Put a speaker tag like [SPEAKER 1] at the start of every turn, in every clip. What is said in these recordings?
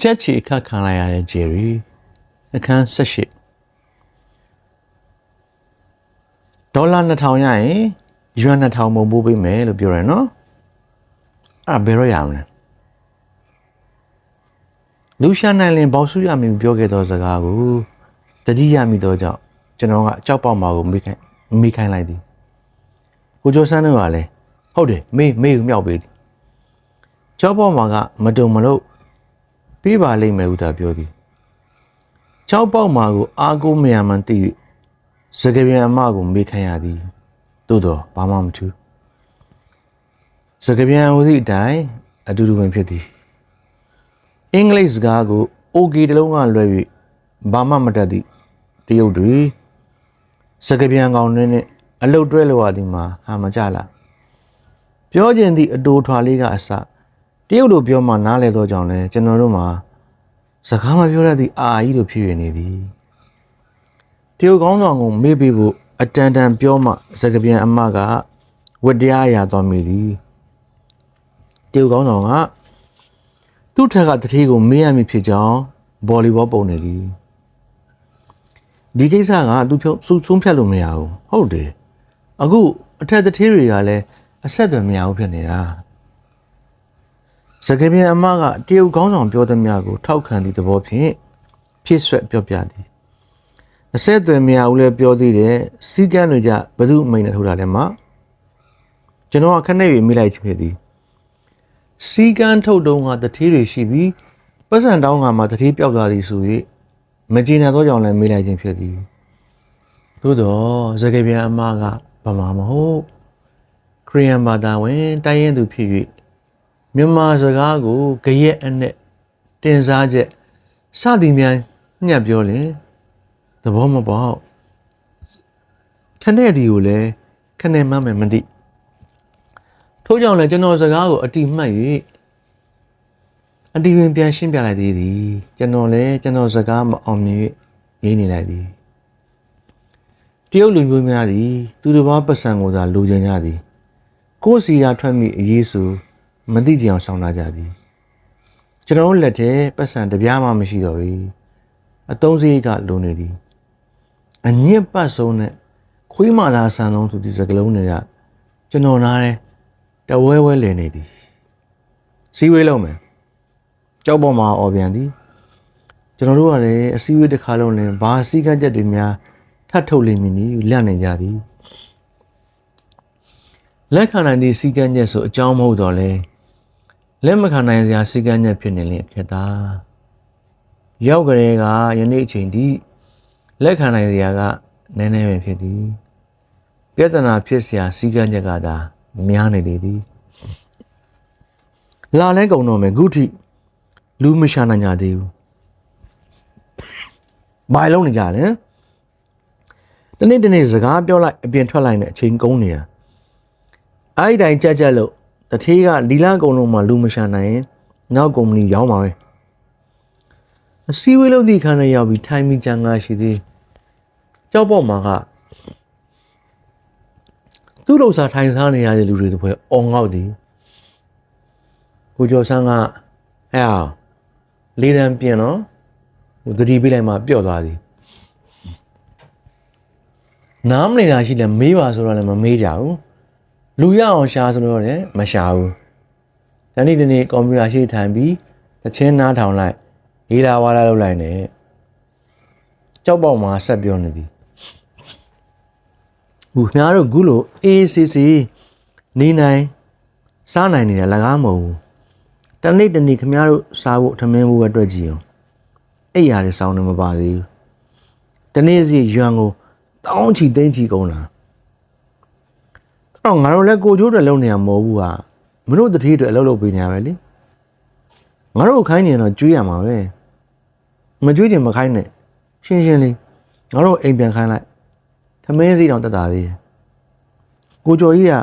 [SPEAKER 1] ချက်ချီအခတ်ခံလိုက်ရတဲ့ဂျယ်ရီအခန်း18ဒေါ်လာ2000ရရင်ယွမ်2000မုံပိုးပေးမယ်လို့ပြောရယ်နော်အဲ့ဒါဘယ်တော့ရမလဲလူရှာနိုင်လင်ဘောက်စုရမင်းပြောခဲ့သောစကားကိုတတိယမိသောကြောင့်ကျွန်တော်ကအကြောက်ပေါက်မှာကိုမိခိုင်းမိခိုင်းလိုက်သည်ကိုကျော်ဆန်းတို့ကလည်းဟုတ်တယ်မေးမေးကိုမြောက်ပေးသည်ကြောက်ပေါက်မှာကမတုံမလို့ ပေးပါလိမ့်မယ်ဟုသာပြောသည်ကြောက်ပေါက်မှာကိုအာကိုမရမှန်သိ၍စကပြန်အမကိုမေးခိုင်းရသည်သို့တော့ဘာမှမထူးစကပြန်ဦးသည့်အတိုင်းအတူတူပင်ဖြစ်သည်အင်္ဂလိပ်စကားကို OK တလုံးကလွှဲ၍ဘာမှမတတ်သည့်တရုတ်တွေစကပြန်ကောင်တွေနဲ့အလုတ်တွဲလိုရသည်မှာဟာမကြလားပြောကျင်သည့်အတူထွာလေးကအစ တရုတ်တို့ပြောမှနားလဲသောကြောင့်လဲကျွန်တော်တို့မှာစကားမပြောရသည့်အာကြီးတို့ဖြစ်ရနေသည်တရုတ်ကောင်းဆောင်ကိုမေ့ပေးဖို့အတန်တန်ပြောမှစကပြန်အမကဝတ်တရားရသွားမိသည်တရုတ်ကောင်းဆောင်ကသူ့ထက်ကတတိကိုမေးရမည်ဖြစ်ကြောင်းဗော်လီဘောပုံနေသည်ဒီကိစ္စကသူဖြုံစူဆုံးဖြတ်လို့မရဘူးဟုတ်တယ်အခုအထက်တတိတွေကလည်းအဆက်အသွယ်မရဘူးဖြစ်နေတာ စကပြန်အမကတရုတ်ကောင်းဆောင်ပြောသည်များကိုထောက်ခံသည့်သဘောဖြင့်ဖြစ်ဆွက်ပြောပြသည်အဆက်အသွယ်မရဘူးလဲပြောသေးတယ်စီကန်းတွေကြဘယ်သူအမိန်နဲ့ထုတ်တာလဲမကျွန်တော်ကခနဲ့ရမိလိုက်ချင်ဖြစ်သည်စီကန်းထုတ်တုံးကတတိတွေရှိပြီးပတ်စံတောင်းကမှတတိပြောက်သွားသည်ဆို၍မကျေနပ်သောကြောင့်လည်းမေးလိုက်ခြင်းဖြစ်သည်သို့တော့စကပြန်အမကဗမာမဟုတ်ခရီးယန်ဘာသာဝင်တိုင်းရင်သူဖြစ်၍ မြန်မာစကားကိုကြရက်အနဲ့တင်စားချက်စသည်များညှက်ပြောလင်သဘောမပေါက်ခနဲ့ဒီကိုလည်းခနဲ့မှမယ်မသိထို့ကြောင့်လည်းကျွန်တော်စကားကိုအတိမှတ်၍အတီဝင်ပြန်ရှင်းပြလိုက်သေးသည်ကျွန်တော်လည်းကျွန်တော်စကားမအောင်မြင်၍ရေးနေလိုက်သည်တရုတ်လူမျိုးများသည် သူတစ်ပါးပတ်စံကိုသာလိုချင်ကြသည်ကိုယ်စီရထွက်မိအရေးစု မသိကြအောင်ဆောင်လာကြသည်ကျွန်တော်လက်ထဲပတ်စံတပြားမှမရှိတော့ဘူးအတုံးစည်းကလိုနေသည်အညစ်ပတ်ဆုံးနဲ့ခွေးမသာဆန်လုံးသူဒီစကလုံးတွေကကျွန်တော်နားလဲတဝဲဝဲလည်နေသည်စီဝေးလုံးမယ်ကြောက်ပေါ်မှာអော်ပြန်သည်ကျွန်တော်တို့ကလည်းအစည်းအဝေးတစ်ခါလုံးလင်ဘာစည်းကမ်းချက်တွေများထပ်ထုတ်လိမ့်မည်နီလက်နေကြသည်လက်ခံနိုင်သည့်စည်းကမ်းချက်ဆိုအကြောင်းမဟုတ်တော့လဲ လက်မခံနိုင်စရာစည်းကမ်းချက်ဖြစ်နေလင်ဖြစ်တာရောက်ကြတဲ့ကယနေ့အချိန်ထိလက်ခံနိုင်စရာကနည်းနည်းပဲဖြစ်သည်ပြဿနာဖြစ်စရာစည်းကမ်းချက်ကသာများနေလေသည်လာလဲကုန်တော့မယ်ခုထိလူမရှာနိုင်ကြသေးဘူးဘာလုံးနေကြလဲတနေ့တနေ့စကားပြောလိုက်အပြင်ထွက်လိုက်နဲ့အချိန်ကုန်နေတာအဲ့ဒီတိုင်းကြက်ကြက်လို့ တထေးကလီလာကုံလုံးမှာလူမရှာနိုင်ရင်နောက်ကုမ္ပဏီရောင်းပါပဲအစည်းအဝေးလုံးဒီခန်းထဲရောက်ပြီးထိုင်မိကြငါရှိသေးကြောက်ပေါ့မှာကသူ့လုံစားထိုင်စားနေရတဲ့လူတွေတပွဲအော်ငေါက်သည်ကိုကျော်ဆန်းကအဲဟာလေးတန်းပြင်တော့ဟိုတတိပေးလိုက်မှပျော့သွားသည်နားမနေတာရှိတယ်မေးပါဆိုတော့လည်းမမေးကြဘူး လူရအောင်ရှာဆိုတော့လည်းမရှာဘူးတနေ့တနေ့ကွန်ပျူတာရှိထိုင်ပြီးတချင်းနားထောင်လိုက်လေးလာဝါလာလုပ်လိုက်နေကြောက်ပေါက်မှာဆက်ပြောနေသည်ဟူခင်ဗျားတို့ခုလိုအေးစီစီနေနိုင်စားနိုင်နေတာလကားမဟုတ်ဘူးတနေ့တနေ့ခင်ဗျားတို့စားဖို့ထမင်းဖို့အတွက်ကြည့်အောင်အဲ့ရတဲ့စောင်းနေမပါသေးဘူးတနေ့စီရွံကိုတောင်းချီသိမ့်ချီကုန်လာ အဲ့တော့ငါတို့လည်းကိုကျိုးတွေလုံနေရမဟုတ်ဘူးဟာမင်းတို့တတိတွေအလုပ်လုပ်ပေးနေရပဲလေငါတို့ခိုင်းနေရင်တော့ကျွေးရမှာပဲမကျွေးချင်မခိုင်းနဲ့ရှင်းရှင်းလေးငါတို့အိမ်ပြန်ခိုင်းလိုက်ထမင်းစီတောင်တက်တာသေးတယ်ကိုကျော်ကြီးက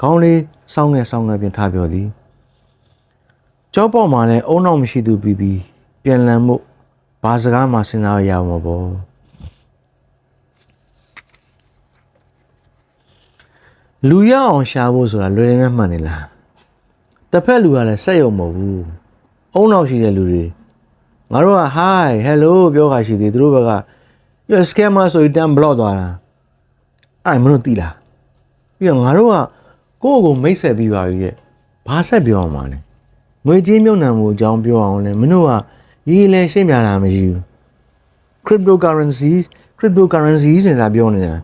[SPEAKER 1] ခေါင်းလေးစောင်းငယ်စောင်းငယ်ပြင်ထားပြောသည်ကြောပေါ့မှာလည်းအုံနောက်မရှိသူပြီးပြီးပြန်လည်မှုဘာစကားမှစဉ်းစားရမှာပေါ့ လူရအောင်ရှာဖို့ဆိုတာလွယ်နေမှမှန်နေလားတစ်ဖက်လူကလည်းစက်ရုံမဟုတ်ဘူးအုံနောက်ရှိတဲ့လူတွေငါတို့က hi hello ပြောခါရှိသေးသူတို့ဘက်ကပြ scammer ဆိုပြီးတန် block သွားတာအဲ့မလို့တိလားပြီးတော့ငါတို့ကကိုယ့်ကိုမိတ်ဆက်ပြီးပါပြီရဲ့ဘာဆက်ပြောအောင်မလဲငွေကြေးမြုပ်နှံမှုအကြောင်းပြောအောင်လဲမင်းတို့ကရေးလဲရှင်းပြတာမရှိဘူး cryptocurrency cryptocurrency ဆိုတာပြောနေတာ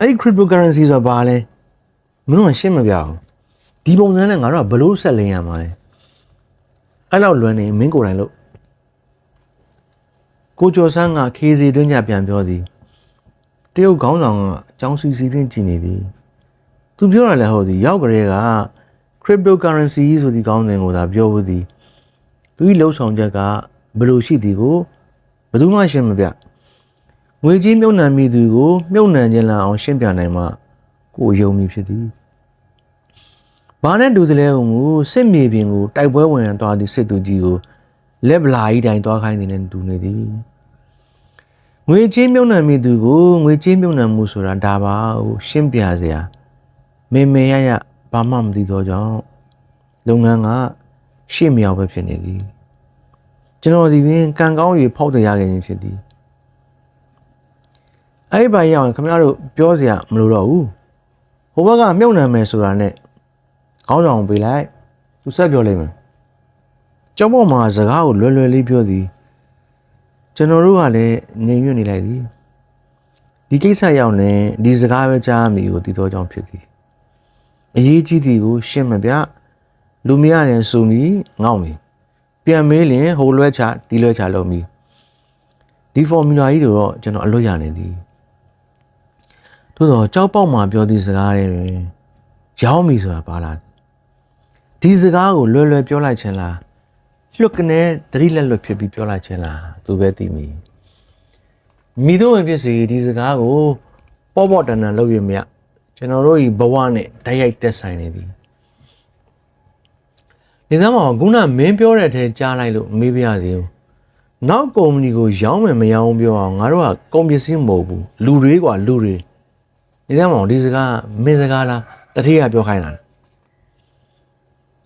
[SPEAKER 1] အဲ့ဒီ cryptocurrency ဆိုတာဘာလဲမင်းတို့ကရှင်းမပြအောင်ဒီပုံစံနဲ့ငါတို့ကဘလို့ဆက်လင်းရမှာလဲအဲ့လောက်လွယ်နေမင်းကိုယ်တိုင်လို့ကိုကျော်ဆန်းကခေးစီတွင်းကြပြန်ပြောသည်တရုတ်ခေါင်းဆောင်ကအကြောင်းစီစီတွင်းကြည်နေသည်သူပြောရလဲဟုတ်သည်ရောက်ကြတဲ့က cryptocurrency ဆိုဒီခေါင်းစဉ်ကိုသာပြောဘူးသည်သူ၏လှုပ်ဆောင်ချက်ကဘယ်လိုရှိသည်ကိုဘယ်သူမှရှင်းမပြ ငွေကြီးမြုပ်နှံမိသူကိုမြုပ်နှံခြင်းလာအောင်ရှင်းပြနိုင်မှကိုယုံမည်ဖြစ်သည်ဘာနဲ့တူတယ်လဲဟိုမူစစ်မြေပြင်ကိုတိုက်ပွဲဝင်ရန်သွားသည့်စစ်သူကြီးကိုလက်ဗလာကြီးတိုင်းသွားခိုင်းနေတဲ့တူနေသည်ငွေချင်းမြုပ်နှံမိသူကိုငွေချင်းမြုပ်နှံမှုဆိုတာဒါပါဟိုရှင်းပြစရာမေမေရရဘာမှမသိတော့ကြောင့်လုပ်ငန်းကရှေ့မြောက်ပဲဖြစ်နေသည်ကျွန်တော်ဒီပင်ကံကောင်း၍ဖောက်တရားခဲ့ခြင်းဖြစ်သည် အဲ့ဒီပိုင်းရောက်ရင်ခင်ဗျားတို့ပြောစရာမလိုတော့ဘူးဟိုဘက်ကမြုပ်နှံမယ်ဆိုတာနဲ့ခေါင်းဆောင်ပေးလိုက်သူဆက်ပြောလိုက်မယ်ကျောင်းပေါ်မှာစကားကိုလွယ်လွယ်လေးပြောသည်ကျွန်တော်တို့ကလည်းငြိမ်ရွတ်နေလိုက်သည်ဒီကိစ္စရောက်နေဒီစကားပဲကြားမိကိုတည်တော်ကြောင့်ဖြစ်သည်အရေးကြီးသည်ကိုရှင်းမပြလူမရရင်စုံပြီးငေါ့မီပြန်မေးရင်ဟိုလွဲချဒီလွဲချလုပ်မီဒီ formula ကြီးတို့တော့ကျွန်တော်အလွတ်ရနေသည် သို့တော့ကြောက်ပေါက်မှာပြောသည့်စကားတွေတွင်ရောင်းမီဆိုတာပါလားဒီစကားကိုလွယ်လွယ်ပြောလိုက်ခြင်းလားလွတ်ကနေတတိလက်လွတ်ဖြစ်ပြီးပြောလိုက်ခြင်းလားသူပဲသိမိမိတို့ဖြစ်စီဒီစကားကိုပေါ့ပေါ့တန်တန်လုပ်ရမြကျွန်တော်တို့ဤဘဝနဲ့ဓာတ်ရိုက်တက်ဆိုင်နေသည်နေသားမှာခုနမင်းပြောတဲ့အထဲကြားလိုက်လို့မေးပြရစီဦးနောက်ကုမ္ပဏီကိုရောင်းမယ်မရောင်းပြောအောင်ငါတို့ကကုန်ပစ္စည်းမဟုတ်ဘူးလူတွေကလူတွေ နေသားမှာဒီစကားမင်းစကားလားတတိယပြောခိုင်းတာ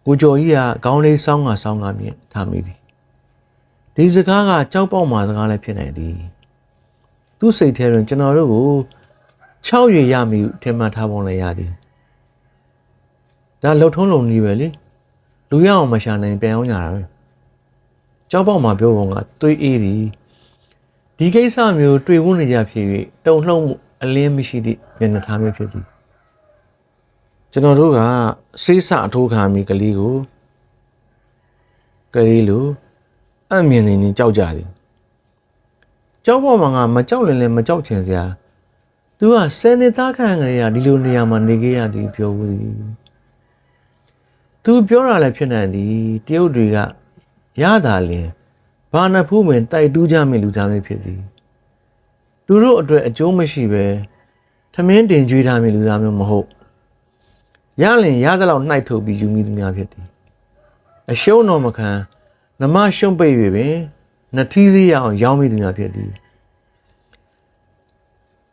[SPEAKER 1] ကိုကျော်ကြီးကခေါင်းလေးစောင်းကစောင်းကမြင်ထားမိသည်ဒီစကားကကြောက်ပေါက်မှာစကားလည်းဖြစ်နိုင်သည်သူ့စိတ်ထဲတွင်ကျွန်တော်တို့ကို6ရွေရမည်ထင်မှတ်ထားပုံလည်းရသည်ဒါလှုပ်ထုံးလုံကြီးပဲလေလူရအောင်မရှာနိုင်ပြန်အောင်ညာတာပဲကြောက်ပေါက်မှာပြောပုံကတွေးအေးသည်ဒီကိစ္စမျိုးတွေ့ဝန်းနေကြဖြစ်၍တုံလှုံမှု အလင်းမရှိသည့်မျက်နှာထားမျိုးဖြစ်သည်ကျွန်တော်တို့ကစေးစအထိုးခံမိကလေးကိုကလေးလိုအမြင်နေနေကြောက်ကြသည်ကြောက်ပေါ်မှာငါမကြောက်ရင်လည်းမကြောက်ချင်စရာသူကဆယ်နှစ်သားခံကြရဒီလိုနေရာမှာနေခဲ့ရသည်ပြောဘူးသည်သူပြောတာလည်းဖြစ်နိုင်သည်တရုတ်တွေကရတာလင်ဘာနဖူးဝင်တိုက်တူးကြမယ့်လူသားမျိုးဖြစ်သည် သူတို့အတွက်အကျိုးမရှိပဲထမင်းတင်ကြွေးထားမယ့်လူသားမျိုးမဟုတ်ရလင်ရသလောက်နှိုက်ထုတ်ပြီးယူမိသူများဖြစ်သည်အရှုံးတော်မခံနမရှုံးပိတ်၍ပင်နထီးစီးရအောင်ရောင်းမိသူများဖြစ်သည်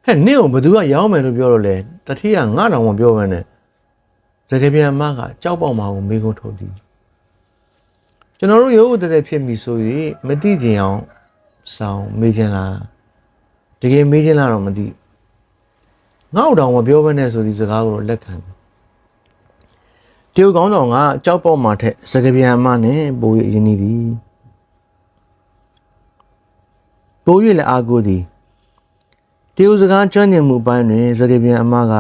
[SPEAKER 1] ဟဲ့နင့်ကိုဘသူကရောင်းမယ်လို့ပြောတော့လေတတိယငါတောင်မပြောဘဲနဲ့စကားပြန်မကကြောက်ပေါက်မှာကိုမေးခွန်းထုတ်သည်ကျွန်တော်တို့ရုပ်တသက်ဖြစ်ပြီဆို၍မသိကြအောင်စောင်းမေးခြင်းလား တကယ်မေးခြင်းလားတော့မသိငါ့တောင်မပြောဘဲနဲ့ဆိုဒီစကားကိုလက်ခံတယ်တရုတ်ကောင်းဆောင်ကကြောက်ပေါက်မှာထက်စကပြန်မနဲ့ပို၍အရင်နေသည်ပို၍လည်းအာကိုသည်တရုတ်စကားကျွမ်းကျင်မှုပိုင်းတွင်စကပြန်အမက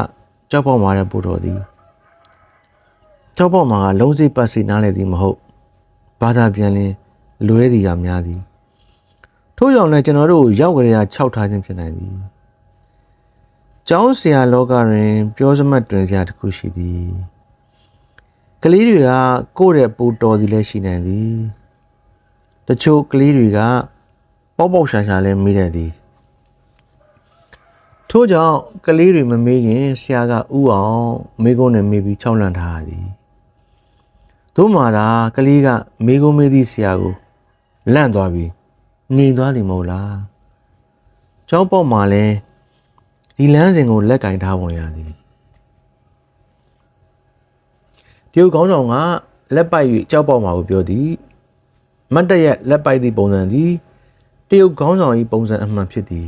[SPEAKER 1] ကြောက်ပေါက်မှာတဲ့ပို့တော်သည်ကြောက်ပေါက်မှာကလုံးစိပတ်စီနားလေသည်မဟုတ်ဘာသာပြန်လင်လွဲသည်ကများသည် ထို့ကြောင့်လည်းကျွန်တော်တို့ရောက်ကြရ6ထားခြင်းဖြစ်နိုင်သည်ကျောင်းဆရာလောကတွင် ပြောစမှတ်တွင်စရာတစ်ခုရှိသည်ကလေးတွေကကိုယ့်ရဲ့ပူတော်သည်လည်းရှိနိုင်သည်တချို့ကလေးတွေကပေါက်ပေါက်ရှာရှာလည်းမေးတတ်သည်ထို့ကြောင့်ကလေးတွေမမေးရင်ဆရာကဥအောင်မေးခွန်းနဲ့မေးပြီးခြောက်လန့်ထားရသည်တို့မှသာကလေးကမေးခွန်းမေးသည့်ဆရာကိုလန့်သွားပြီး နေသွားတယ်မဟုတ်လားကျောင်းပေါက်မှာလဲဒီလမ်းစဉ်ကိုလက်ကင်ထားပုံရသည်တရုတ်ကောင်းဆောင်ကလက်ပိုက်၍ကြောက်ပေါက်မှာကိုပြောသည်မတ်တရက်လက်ပိုက်သည့်ပုံစံသည်တရုတ်ခေါင်းဆောင်၏ပုံစံအမှန်ဖြစ်သည်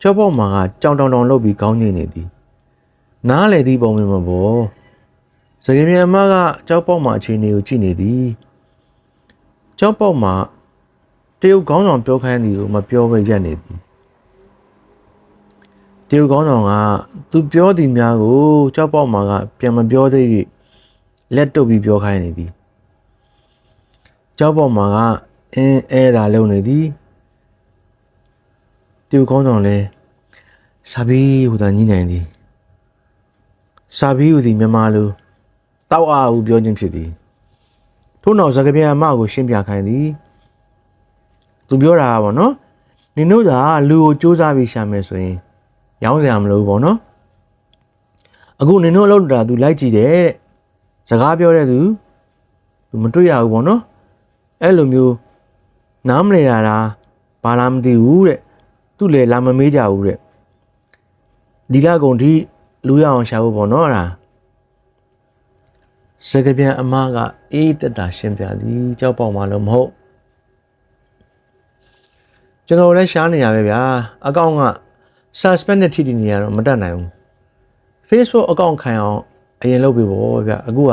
[SPEAKER 1] ကျောပေါက်မှာကကြောင်တောင်တောင်လှုပ်ပြီးခေါင်းညိနေသည်နားလေသည့်ပုံမျိုးမပေါ်စကမြန်မကကျောပေါက်မှာအခြေအနေကိုကြည့်နေသည်ကျောပေါက်မှာ တရုတ်ခေါင်းဆောင်ပြောခိုင်းသည်ကိုမပြောဘဲရက်နေသည်တရုတ်ခေါင်းဆောင်ကသူပြောသည်များကိုကျောပေါက်မှာကပြန်မပြောသေး၍လက်တုပ်ပြီးပြောခိုင်းနေသည်ကျောပေါက်မှာကအင်းအဲတာလုံနေသည်တရုတ်ခေါင်းဆောင်လည်းစာဘီဟူသာညှိနိုင်သည်စာဘီဟူသည်မြန်မာလိုတောက်အားဟုပြောခြင်းဖြစ်သည်ထို့နောက်စကားပြန်အမကိုရှင်းပြခိုင်းသည် သူပြောတာကပေါ့နော်နင်တို့ကလူကိုစူးစမ်းပြီးရှာမယ်ဆိုရင်ရောင်းစရာမလိုဘူးပေါ့နော်အခုနင်တို့အလုပ်တာသူလိုက်ကြည့်တယ်တဲ့စကားပြောတဲ့သူသူမတွေ့ရဘူးပေါ့နော်အဲ့လိုမျိုးနားမလည်ရတာဘာလားမသိဘူးတဲ့သူလည်းလာမမေးကြဘူးတဲ့ဒီလကုန်ထိလူရအောင်ရှာဖို့ပေါ့နော်အဲ့ဒါစကပြန်အမကအေးတက်တာရှင်းပြသည်ကြောက်ပေါက်မှလို့မဟုတ် ကျွန်တော်လည်းရှားနေရပဲဗျာအကောင့်က suspend နဲ့ထိတည်နေရတော့မတတ်နိုင်ဘူး Facebook အကောင့်ခံအောင်အရင်လုပ်ပေးဖို့ဗျအခုက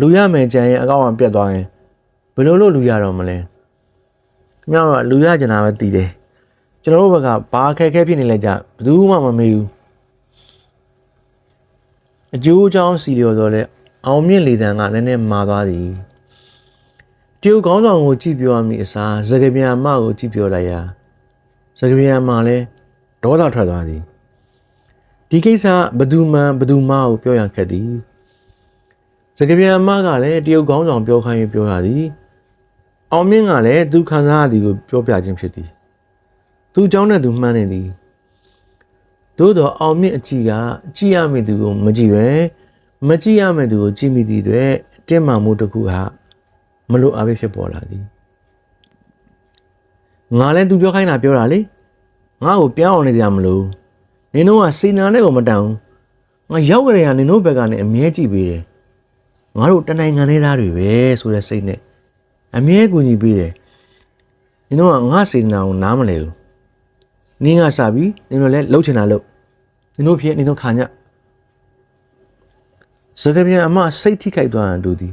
[SPEAKER 1] လူရမယ်ကြံရင်အကောင့်ကပြတ်သွားရင်ဘယ်လိုလုပ်လူရတော့မလဲခင်ဗျားတို့ကလူရကြတာပဲတည်တယ်ကျွန်တော်တို့ဘက်ကဘာအခက်အခဲဖြစ်နေလဲကြဘယ်သူမှမမေးဘူးအကျိုးအကြောင်းစီလျော်တော့လဲအောင်မြင့်လေတံကနည်းနည်းမာသွားသည် တရုတ်ကောင်းဆောင်ကိုကြည့်ပြောရမိအစားစကပြန်အမကိုကြည့်ပြောလိုက်ရာစကပြန်အမလည်းဒေါသထွက်သွားသည်ဒီကိစ္စဘသူမှန်ဘသူမကိုပြောရခက်သည်စကပြန်အမကလည်းတရုတ်ကောင်းဆောင်ပြောခိုင်းပြောရသည်အောင်မြင့်ကလည်းသူခံစားရသည်ကိုပြောပြခြင်းဖြစ်သည်သူเจ้าနဲ့သူမှန်းနေသည်သို့တော့အောင်မြင့်အကြည့်ကကြည့်ရမယ့်သူကိုမကြည့်ပဲမကြည့်ရမယ့်သူကိုကြည့်မိသည့်အတွက်တင်းမာမှုတစ်ခုဟာ မလိုအပ်ပဲဖြစ်ပေါ်လာသည်ငါလည်းသူပြောခိုင်းတာပြောတာလေငါ့ကိုပြောင်းအောင်နေကြမလို့နင်တို့ကစီနာနဲ့ကိုမတန်ဘူးငါရောက်ကြရနင်တို့ဘက်ကနေအမြဲကြည့်ပေးတယ်ငါတို့တနိုင်ငံသားတွေပဲဆိုတဲ့စိတ်နဲ့အမြဲကူညီပေးတယ်နင်တို့ကငါစီနာကိုနားမလဲဘူးနင်းကစားပြီးနင်တို့လည်းလှုပ်ချင်တာလှုပ်နင်တို့ဖြစ်နင်တို့ခါညစကားပြန်အမစိတ်ထိခိုက်သွားတယ်တို့ဒီ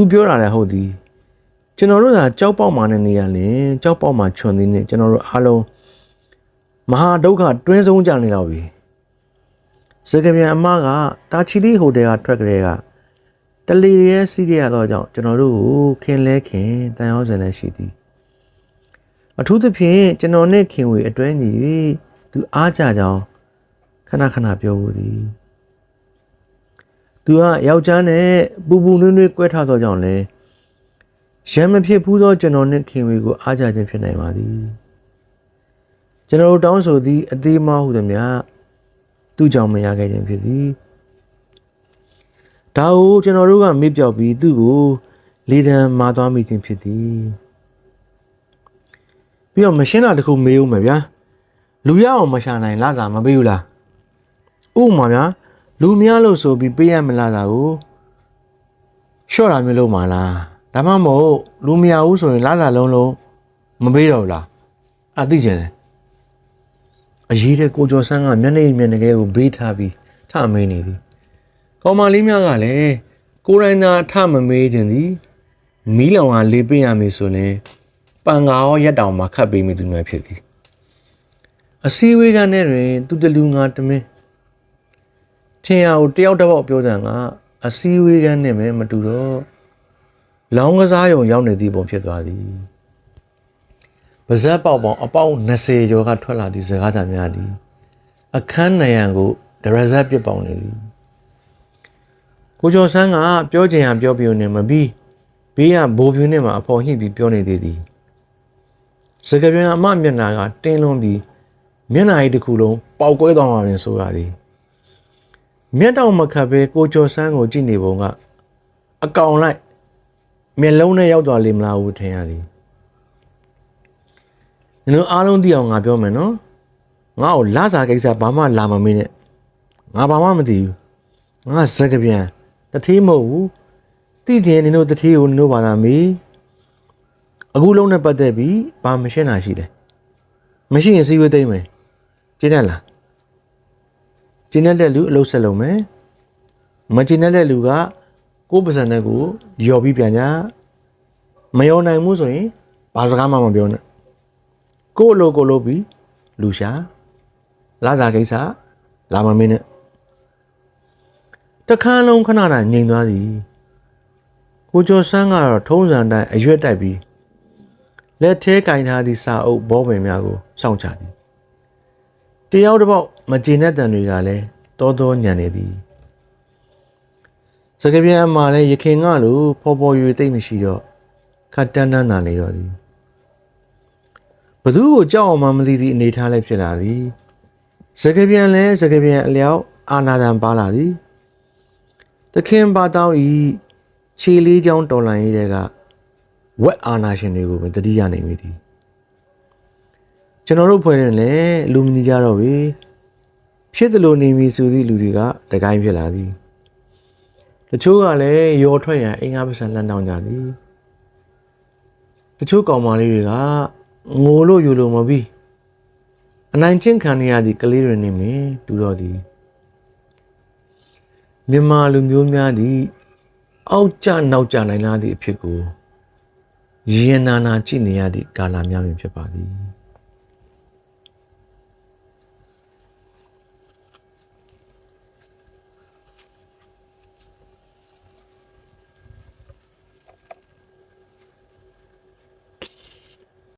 [SPEAKER 1] သူပြောတာလည်းဟုတ်သည်ကျွန်တော်တို့ကကြောက်ပေါက်မာနဲ့နေရရင်ကြောက်ပေါက်မာခြုံသေးနေကျွန်တော်တို့အားလုံးမဟာဒုက္ခတွင်းဆုံးကြနေတော့ပြီစကားပြန်အမကတာချီလီဟိုတယ်ကထွက်ကြတဲ့ကတလီရဲစီးရတော့ကြောင့်ကျွန်တော်တို့ကိုခင်လဲခင်တန်ရောစံနဲ့ရှိသည်အထူးသဖြင့်ကျွန်တော်နဲ့ခင်ဝေအတွဲညီ၍သူအားကြကြောင်းခဏခဏပြောဘူးသည် သူကယောက်ျားနဲ့ပူပူနွေးနွေးကွဲထားသောကြောင့်လဲရံမဖြစ်ဘူးသောကျွန်တော်နဲ့ခင်ဝေကိုအားကြခြင်းဖြစ်နိုင်ပါသည်ကျွန်တော်တို့တောင်းဆိုသည့်အသေးမဟုသည်များသူ့ကြောင့်မရခဲ့ခြင်းဖြစ်သည်ဒါကိုကျွန်တော်တို့ကမေ့ပြောက်ပြီးသူ့ကိုလေတံမာသွားမိခြင်းဖြစ်သည်ပြီးတော့မရှင်းတာတခုမေးဦးမယ်ဗျာလူရအောင်မရှာနိုင်လာစားမပေးဘူးလားဥပမာဗျာ လူများလို့ဆိုပြီးပေးရမလားတာကိုရှော့တာမျိုးလုပ်မှာလားဒါမှမဟုတ်လူမရဘူးဆိုရင်လာစားလုံးလုံးမပေးတော့ဘူးလားအသိကျင်တယ်အရေးတဲ့ကိုကျော်ဆန်းကမျက်နှာမျက်နှာကလေးကိုဘေးထားပြီးထမေးနေပြီကောင်မလေးများကလည်းကိုရိုင်းနာထမမေးခြင်းသည်မီးလောင်ကလေးပေးရမယ်ဆိုရင်ပန်ကာရောရက်တောင်မှာခတ်ပေးမိသူများဖြစ်သည်အစည်းအဝေးကနဲ့တွင် သူတလူငါတမင်း ထင်ရကိုတယောက်တစ်ပေါက်ပြောတယ်ကအစည်းအဝေးကနဲ့ပဲမတူတော့လောင်းကစားရုံရောက်နေသည့်ပုံဖြစ်သွားသည်ပါဇက်ပေါက်ပေါင်းအပေါင်း20ကျော်ကထွက်လာသည့်စကားသံများသည် အခန်းနယံကိုဒရဇက်ပြစ်ပေါင်းနေသည်ကိုကျော်ဆန်းကပြောချင်ရပြောပြနေမပြီးဘေးကဘိုးပြင်းနဲ့မှအဖော်ညှိပြီးပြောနေသေးသည်စကပြန်အမမျက်နှာကတင်းလွန်းပြီးမျက်နှာကြီးတစ်ခုလုံးပေါက်ကွဲသွားမှပင်ဆိုရသည် မျက်တောင်မခတ်ပဲကိုကျော်ဆန်းကိုကြည့်နေပုံကအကောင်လိုက်မျက်လုံးနဲ့ရောက်သွားလိမ့်မလားဟုထင်ရသည်ကျွန်တော်အားလုံးသိအောင်ငါပြောမယ်နော်ငါ့ကိုလာစားကိစ္စဘာမှလာမမင်းနဲ့ငါဘာမှမသိဘူးငါစကပြန်တထေးမဟုတ်ဘူးသိကျင်နင်တို့တထေးကိုနင်တို့ဘာသာမေးအခုလုံးနဲ့ပတ်သက်ပြီးဘာမရှင်းတာရှိတယ်မရှိရင်စီဝေးသိမ့်မယ်ကျင်းတယ်လား ကျင်းတဲ့လူအလုပ်ဆက်လုပ်မယ်မကျင်းတဲ့လူကကိုယ်ပါစံနဲ့ကိုယော်ပြီးပြန်ကြမယောနိုင်မှုဆိုရင်ဘာစကားမှမပြောနဲ့ကိုယ့်အလုပ်ကိုလုပ်ပြီးလူရှာလာစားကိစ္စလာမမင်းနဲ့တခန်းလုံးခဏတာငြိမ်သွားသည်ကိုကျော်ဆန်းကတော့ထုံးစံတိုင်းအရွက်တိုက်ပြီးလက်သေးကင်ထားသည့်စာအုပ်ဘောပင်များကိုစောင့်ချသည်တယောက်တစ်ပေါက် မကျေနပ်တန်တွေကလည်းတောတောညံနေသည်စကပြန်အမှားလဲရခင်ကလိုဖော်ဖော်ရွေသိမ့်မရှိတော့ခတ်တန်းတန်းနာနေတော့သည်ဘသူကိုကြောက်အောင်မှမသိသည့်အနေထားလည်းဖြစ်လာသည်စကပြန်လဲစကပြန်အလျောက်အာနာတံပါလာသည်တခင်ပါတောင်းဤခြေလေးချောင်းတော်လန်ရေးတဲ့ကဝက်အာနာရှင်တွေကိုပဲတတိယနေမိသည်ကျွန်တော်တို့ဖွဲ့တဲ့လည်းလူမနီကြတော့ပြီ ဖြစ်တယ်လို့နေပြီဆိုသည့်လူတွေကတကိုင်းဖြစ်လာသည်တချို့ကလည်းရောထွက်ရန်အင်္ဂါပစံလန်းတောင်းကြသည်တချို့ကောင်မလေးတွေကငိုလို့ယူလို့မပြီးအနိုင်ချင်းခံရသည့်ကလေးတွေနေမင်းတူတော့သည်မြန်မာလူမျိုးများသည် အောက်ကျနောက်ကျနိုင်လာသည့်အဖြစ်ကိုရင်နာနာကြည့်နေရသည့်ကာလများပင်ဖြစ်ပါသည်